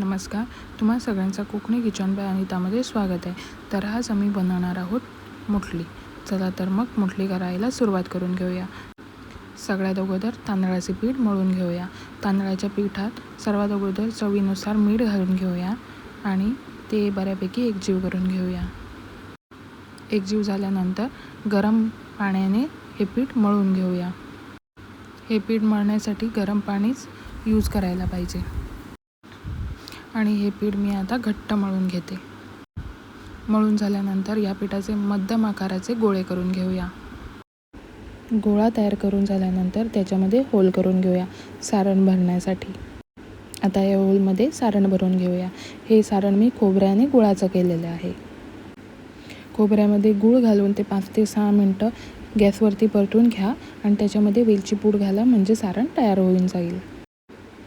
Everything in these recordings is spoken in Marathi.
नमस्कार. तुम्हा सगळ्यांचा कोकणी किचन बाय अनितामध्ये स्वागत आहे. तर आज आम्ही बनवणार आहोत मुठली. चला तर मग मुठली करायला सुरुवात करून घेऊया. सगळ्यात अगोदर तांदळाचे पीठ मळून घेऊया. तांदळाच्या पिठात सर्वात अगोदर चवीनुसार मीठ घालून घेऊया आणि ते बऱ्यापैकी एकजीव करून घेऊया. एकजीव झाल्यानंतर गरम पाण्याने हे पीठ मळून घेऊया. हे पीठ मळण्यासाठी गरम पाणीच यूज करायला पाहिजे. आणि हे पीठ मी आता घट्ट मळून घेते. मळून झाल्यानंतर या पिठाचे मध्यम आकाराचे गोळे करून घेऊया. गोळा तयार करून झाल्यानंतर त्याच्यामध्ये होल करून घेऊया सारण भरण्यासाठी. आता या होलमध्ये सारण भरून घेऊया. हे सारण मी खोबऱ्याने गुळाचं केलेलं आहे. खोबऱ्यामध्ये गूळ घालून ते पाच ते सहा मिनटं गॅसवरती परतून घ्या आणि त्याच्यामध्ये वेलची पूड घाला म्हणजे सारण तयार होऊन जाईल.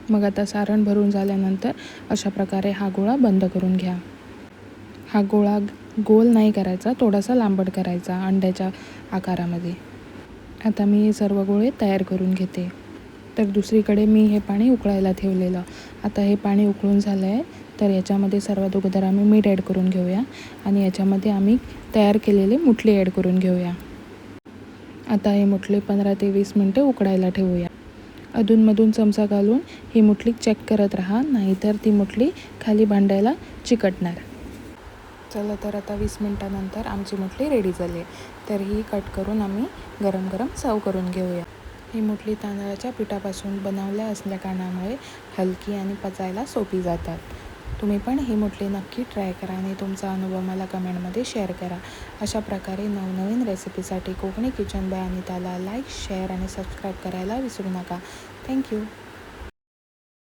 मग आता सारण भरून झाल्यानंतर अशा प्रकारे हा गोळा बंद करून घ्या. हा गोळा गोल नाही करायचा थोडासा लांबट करायचा अंड्याच्या आकारामध्ये. आता मी हे सर्व गोळे तयार करून घेते. तर दुसरीकडे मी हे पाणी उकळायला ठेवलेलं. आता हे पाणी उकळून झालं आहे तर याच्यामध्ये सर्वात अगोदर आम्ही मीठ ॲड करून घेऊया आणि याच्यामध्ये आम्ही तयार केलेले मुठले ॲड करून घेऊया. आता हे मुठले पंधरा ते वीस मिनटं उकडायला ठेवूया. अधूनमधून चमचा घालून ही मुठली चेक करत राहा नाहीतर ती मुठली खाली भांडायला चिकटणार. चला तर आता वीस मिनटानंतर आमची मुठली रेडी झाली आहे. तर ही कट करून आम्ही गरम गरम सर्व करून घेऊया. ही मुठली तांदळाच्या पिठापासून बनवल्या असल्या कारणामुळे हलकी आणि पचायला सोपी जातात. तुम्ही पण ही मुटली नक्की ट्राय करा आणि तुमचा अनुभव मला कमेंटमध्ये शेअर करा. अशा प्रकारे नवनवीन रेसिपीसाठी कोकणी किचन बाय अनिताला लाईक शेअर आणि सबस्क्राईब करायला विसरू नका. थँक्यू